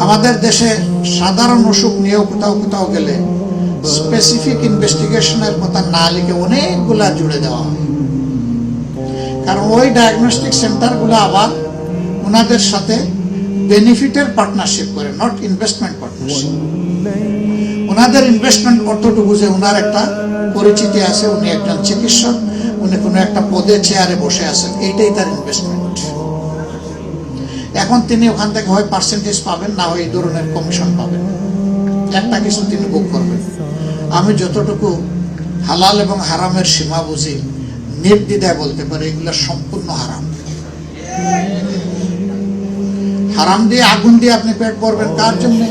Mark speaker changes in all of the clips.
Speaker 1: আমাদের দেশে সাধারণ অসুখ নিয়েও কোথাও কোথাও গেলে স্পেসিফিক ইনভেস্টিগেশনের কথা না লিখে অনেকগুলা জুড়ে দেওয়া হয়। কারণ ওই ডায়াগনস্টিক সেন্টারগুলো আবার ওনাদের সাথে বেনিফিটের পার্টনারশিপ করে নট ইনভেস্টমেন্ট পার্টনারশিপ ওনাদের ইনভেস্টমেন্ট কতটুকু যে ওনার একটা পরিচিতি আছে, উনি একজন চিকিৎসক, উনি কোনো একটা পদে চেয়ারে বসে আছেন, এইটাই তার ইনভেস্টমেন্ট এখন তিনি ওখান থেকে হয় পার্সেন্টেজ পাবেন, না হয় এই ধরনের কমিশন পাবেন। একটা কিছু তিনি বুক করবেন। আমি যতটুকু হালাল এবং হারামের সীমা বুঝি, নির্দ্বিধায় বলতে পারি এগুলো সম্পূর্ণ হারাম। হারাম দিয়ে আগুন দিয়ে আপনি পেট ভরবেন কার জন্য?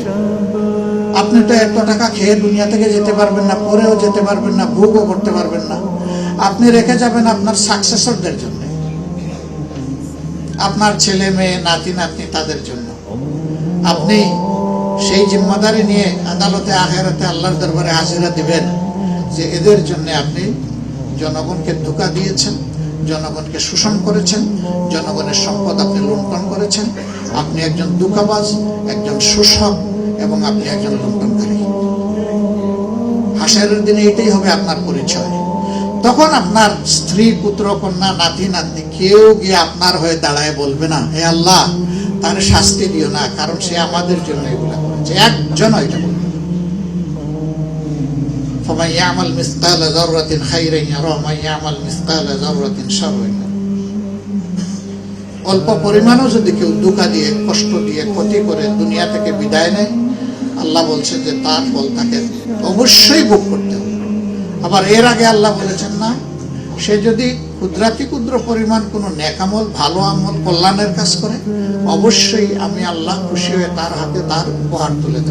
Speaker 1: আপনি তো এত টাকা খেয়ে দুনিয়া থেকে যেতে পারবেন না, পরেও যেতে পারবেন না, ভোগও করতে পারবেন না। আপনি রেখে যাবেন আপনার সাকসেসরদের জন্য। আপনার ছেলে মেয়ে, নাতি, নাতনি তাদের জন্য। আপনি সেই জিম্মাদারি নিয়ে আদালতে, আখেরাতে আল্লাহর দরবারে হাজিরা দিবেন যে এদের জন্য আপনি জনগণকে ধোকা দিয়েছেন, জনগণকে শোষণ করেছেন, জনগণের সম্পদ আপনি লুণ্ঠন করেছেন। আপনি একজন দুঃখাবাজ একজন শোষক এবং আপনি একজন লুণ্ঠনকারী। হাসের দিনে এটাই হবে আপনার পরিচয়। তখন আপনার স্ত্রী পুত্র কন্যা নাতি নাতনি কেউ গিয়ে আপনার হয়ে দাঁড়ায় বলবে না হে আল্লাহ তার শাস্তি দিও না কারণ সে আমাদের জন্য এগুলা করেছে একজন এটা বলবে না। فمن يعمل مثقال ذرة خيرا يره ومن يعمل مثقال ذرة شرا يره অল্প পরিমাণও যদি কেউ দুঃখা দিয়ে কষ্ট দিয়ে ক্ষতি করে দুনিয়া থেকে বিদায় নেয় আল্লাহ বলছে যে তার ফল তাকে অবশ্যই ভোগ করতে হবে আবার এর আগে আল্লাহ বলেছেন না, সে যদি ক্ষুদ্রাতি ক্ষুদ্র পরিমাণ কোনো নেকামল ভালো আমল, কল্যাণের কাজ করে, অবশ্যই আমি আল্লাহ খুশি হয়ে তার হাতে তার উপহার তুলে দেব।